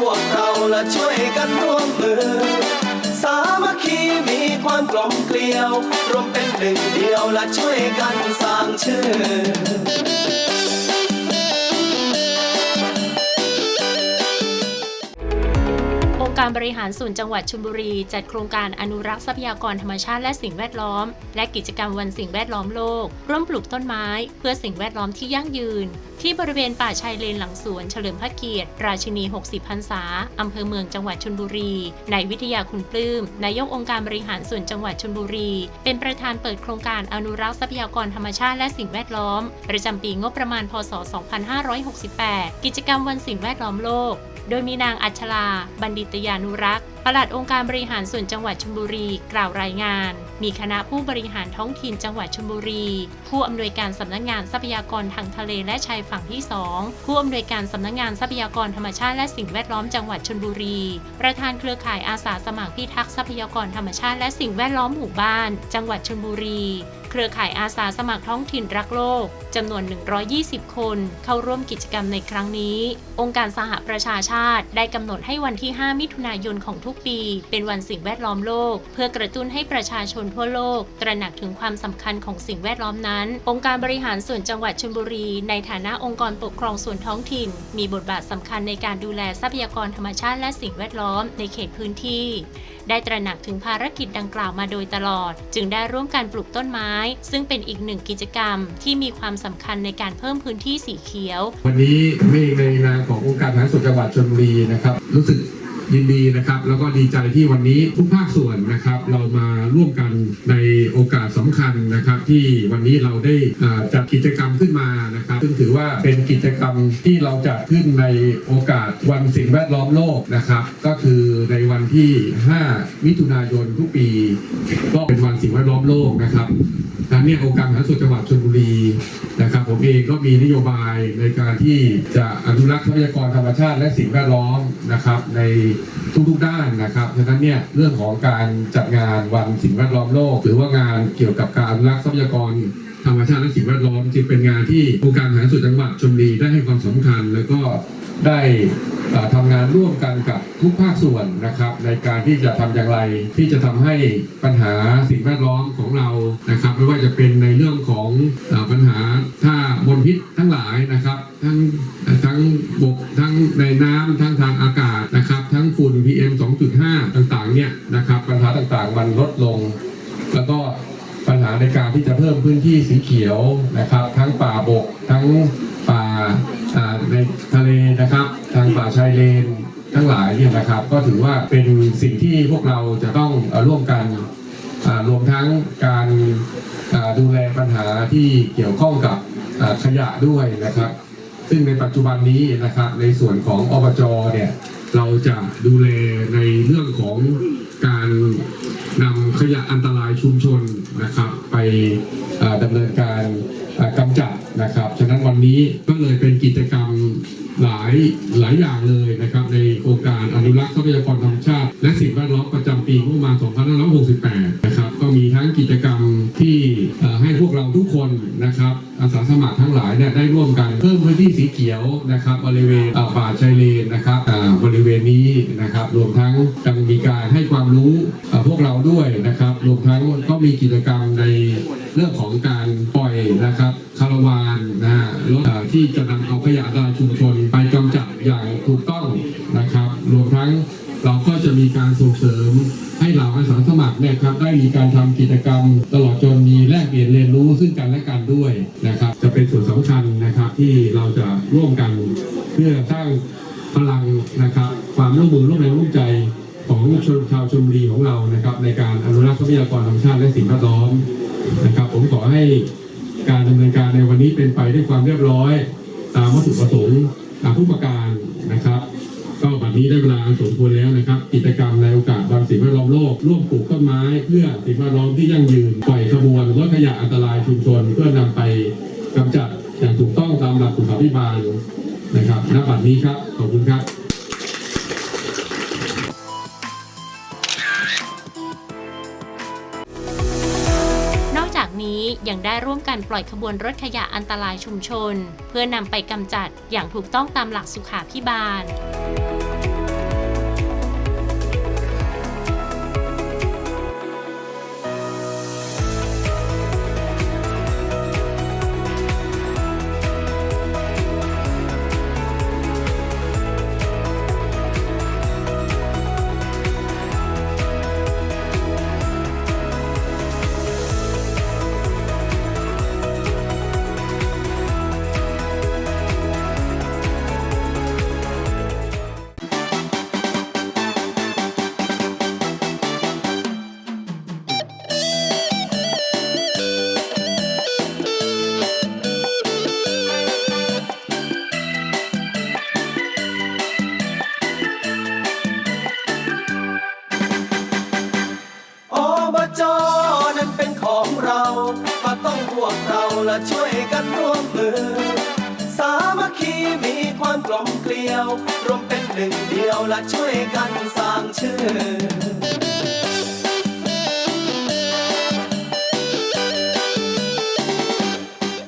พวกเราและช่วยกันร่วมมือ สามัคคีมีความกลมเกลียว รวมเป็นหนึ่งเดียวและช่วยกันสร้างชื่อ การบริหารส่วนจังหวัดชลบุรี จัดโครงการอนุรักษ์ทรัพยากรธรรมชาติและสิ่งแวดล้อม และกิจกรรมวันสิ่งแวดล้อมโลก ร่วมปลูกต้นไม้ เพื่อสิ่งแวดล้อมที่ยั่งยืน ที่บริเวณป่าชายเลนหลังสวนเฉลิมพระเกียรติ ราชินี 60 พรรษาอำเภอเมืองจังหวัดชลบุรีนายวิทยาคุณปลื้มนายกองค์การบริหารส่วนจังหวัดชลบุรี เป็นประธานเปิดโครงการอนุรักษ์ทรัพยากรธรรมชาติและสิ่งแวดล้อม ประจำปีงบประมาณ พศ 2568 กิจกรรมวันสิ่งแวดล้อมโลก โดยมีนางอัชลาบัณฑิตยานุรักษ์ปลัดองค์การบริหารส่วนจังหวัดชลบุรี กล่าวรายงาน มีคณะผู้บริหารท้องถิ่นจังหวัดชลบุรี ผู้อำนวยการสำนักงานทรัพยากรทางทะเลและชายฝั่งที่ 2 ผู้อำนวยการสำนักงานทรัพยากรธรรมชาติและสิ่งแวดล้อมจังหวัดชลบุรี ประธานเครือข่ายอาสาสมัครพิทักษ์ทรัพยากรธรรมชาติและสิ่งแวดล้อมหมู่บ้าน จังหวัดชลบุรี เครือข่ายอาสาสมัครท้องถิ่นรักโลกจำนวน 120 คน เข้าร่วมกิจกรรมในครั้งนี้ องค์การสหประชาชาติได้กำหนดให้วันที่ 5 มิถุนายนของทุกปี เป็นวันสิ่งแวดล้อมโลก เพื่อกระตุ้นให้ประชาชนทั่วโลก ตระหนักถึงความสำคัญของสิ่งแวดล้อมนั้น องค์การบริหารส่วนจังหวัดชลบุรี ในฐานะองค์กรปกครองส่วนท้องถิ่น มีบทบาทสำคัญในการดูแลทรัพยากรธรรมชาติและสิ่งแวดล้อมในเขตพื้นที่ ได้ตระหนักถึงภารกิจดังกล่าวมาโดยตลอด จึงได้ร่วมการปลูกต้นไม้ ซึ่งเป็นอีกหนึ่งกิจกรรม ที่มีความสำคัญในการเพิ่มพื้นที่สีเขียว วันนี้มฆในนามขององค์การบริหารส่วนจังหวัดชลบุรีนะครับรู้สึก ยินดีนะครับ แล้วก็ดีใจที่วันนี้ทุกภาคส่วนนะครับ เรามาร่วมกันในโอกาสสำคัญนะครับ ที่วันนี้เราได้อ่าจัดกิจกรรมขึ้นมานะครับ ซึ่งถือว่าเป็นกิจกรรมที่เราจัดขึ้นในโอกาสวันสิ่งแวดล้อมโลกนะครับ ก็คือในวันที่ 5 มิถุนายนทุกปี ก็เป็นวันสิ่งแวดล้อมโลกนะครับ นั้นเนี่ยองค์การบริหารส่วนจังหวัดชลบุรีนะครับ ผมเองก็มีนโยบายในการที่จะอนุรักษ์ทรัพยากรธรรมชาติและสิ่งแวดล้อมนะครับในทุกๆด้านนะครับฉะนั้นเนี่ยเรื่องของการจัดงานวันสิ่งแวดล้อมโลก หรือว่างานเกี่ยวกับการอนุรักษ์ทรัพยากร รรมชาติและสิ่งแวดล้อมจึงเป็นงานที่องค์การบริหารส่วนจังหวัดชลบุรีได้ให้ความสำคัญ แล้วก็ได้เอ่อทำงานร่วมกันกับทุกภาคส่วนนะครับ ในการที่จะทำอย่างไร ที่จะทำให้ปัญหาสิ่งแวดล้อมของเรานะครับ ไม่ว่าจะเป็นในเรื่องของอปัญหาถ้ามลพิษทั้งหลายนะครับ ทั้งทั้งบกทั้งในน้ำทั้งทางอากาศนะครับ ทั้งฝุ่น PM 2.5 ต่างๆเนี่ยนะครับปัญหาต่างๆมันลดลง ในการที่จะเพิ่มพื้นที่สีเขียวนะครับ ทั้งป่าบก ทั้งป่าในทะเลนะครับ ทางป่าชายเลนทั้งหลายเนี่ยนะครับ ก็ถือว่าเป็นสิ่งที่พวกเราจะต้องร่วมกันรวมทั้งการดูแลปัญหาที่เกี่ยวข้องกับขยะด้วยนะครับ ซึ่งในปัจจุบันนี้นะครับในส่วนของอบจเนี่ยเราจะดูแลในเรื่องของการนำขยะอันตรายชุมชนนะครับ ดำเนินการกำจัดนะครับ ฉะนั้นวันนี้ก็เลยเป็นกิจกรรมหลายหลายอย่างเลยนะครับ ในโครงการอนุรักษ์ทรัพยากรธรรมชาติ และสิ่งแวดล้อมประจำปีงบประมาณ 2568นะ กิจกรรมที่ให้พวกเราทุกคนนะครับอาสาสมัครทั้งหลายเนี่ยได้ร่วมกันเพิ่มพื้นที่สีเขียวนะครับบริเวณป่าชายเลนนะครับบริเวณนี้นะครับรวมทั้งยังมีการให้ความรู้พวกเราด้วยนะครับรวมทั้งก็มีกิจกรรมในเรื่องของการปล่อยนะครับคาราวานนะรถที่จะนำเอาขยะอันตรายชุมชนไปกำจัดอย่างถูกต้อง นี่ยครับได้มีการทำกิจกรรม ตลอดจนมีแลกเปลี่ยนเรียนรู้ซึ่งกันและกันด้วยนะครับจะเป็นส่วนสำคัญนะครับที่เราจะร่วมกันเพื่อสร้างพลังนะครับความร่วมมือร่วมแรงร่วมใจของชนชาวชลบุรีของเรานะครับ ในการอนุรักษ์ทรัพยากรธรรมชาติและสิ่งแวดล้อมนะครับ ผมขอให้การดำเนินการในวันนี้เป็นไปด้วยความเรียบร้อย ตามวัตถุประสงค์ตามทุกประการนะครับ นี้ได้เวลาอันสมควรแล้วนะครับ กิจกรรมในโอกาสวันสิ่งแวดล้อมโลก ร่วมปลูกต้นไม้ เพื่อสิ่งแวดล้อมที่ยั่งยืนปล่อยขบวนลดขยะอันตรายชุมชน เพื่อนำไปกำจัดอย่างถูกต้องตามหลักสุขาภิบาลนะครับณบัดนี้ครับ ขอบคุณครับนอกจากนี้ยังได้ร่วมกันปล่อยขบวนรถขยะอันตรายชุมชน เพื่อนำไปกำจัดอย่างถูกต้องตามหลักสุขาพิบาล ของเราก็ต้องพวกเราและช่วยกันร่วมมือ สามัคคีมีความกลมเกลียว รวมเป็นหนึ่งเดียวและช่วยกันสร้างชื่อ